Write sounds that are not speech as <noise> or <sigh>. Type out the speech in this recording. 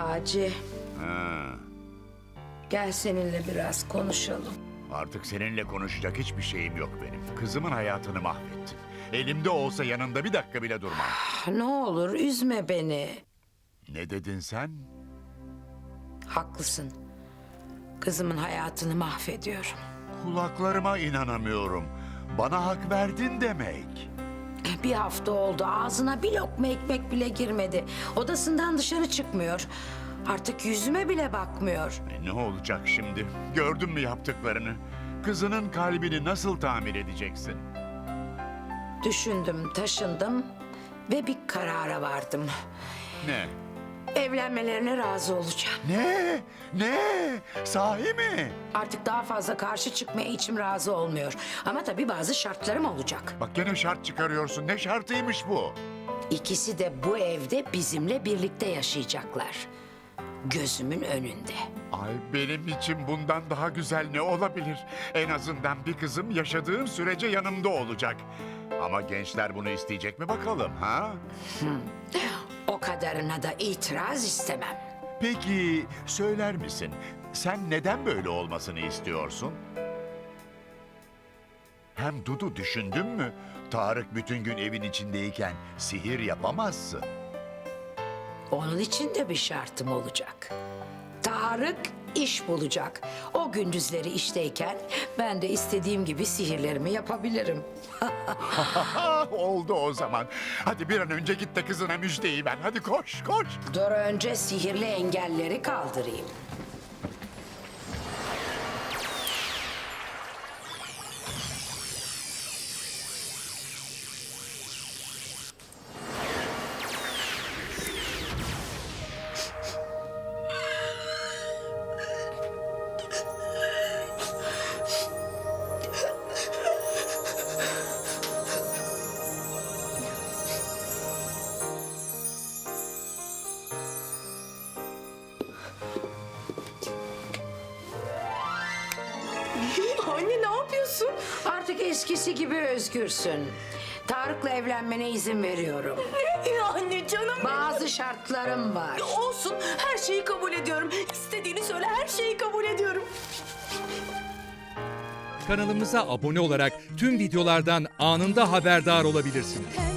Taci, Ha, gel seninle biraz konuşalım. artık seninle konuşacak hiçbir şeyim yok benim. Kızımın hayatını mahvettin. Elimde olsa yanında bir dakika bile durmam. Ah, Ne olur üzme beni. Ne dedin sen? Haklısın. Kızımın hayatını mahvediyorum. Kulaklarıma inanamıyorum. Bana hak verdin demek. Bir hafta oldu ağzına bir lokma ekmek bile girmedi. Odasından dışarı çıkmıyor. Artık yüzüme bile bakmıyor. E, ne olacak şimdi? Gördün mü yaptıklarını? Kızının kalbini nasıl tamir edeceksin? Düşündüm, taşındım ve bir karara vardım. Ne? Evlenmelerine razı olacağım. Ne? Ne? Sahi mi? Artık daha fazla karşı çıkmaya içim razı olmuyor. Ama tabii bazı şartlarım olacak. Bak gene şart çıkarıyorsun. Ne şartıymış bu? İkisi de bu evde bizimle birlikte yaşayacaklar. Gözümün önünde. Ay benim için bundan daha güzel ne olabilir? En azından bir kızım yaşadığım sürece yanımda olacak. Ama gençler bunu isteyecek mi bakalım ha? O kadarına da itiraz istemem. Peki söyler misin? Sen neden böyle olmasını istiyorsun? Hem Dudu düşündün mü? Tarık bütün gün evin içindeyken sihir yapamazsın. Onun için de bir şartım olacak. Tarık iş bulacak. O gündüzleri işteyken ben de istediğim gibi sihirlerimi yapabilirim. <laughs> Oldu o zaman. Hadi bir an önce git de kızına müjdeyi ver. Hadi koş koş. Dur önce sihirli engelleri kaldırayım. <laughs> Anne ne yapıyorsun? Artık eskisi gibi özgürsün. Tarık'la evlenmene izin veriyorum. <laughs> Ya anne canım. Bazı şartlarım var. Olsun her şeyi kabul ediyorum. İstediğini söyle her şeyi kabul ediyorum. Kanalımıza abone olarak tüm videolardan anında haberdar olabilirsiniz.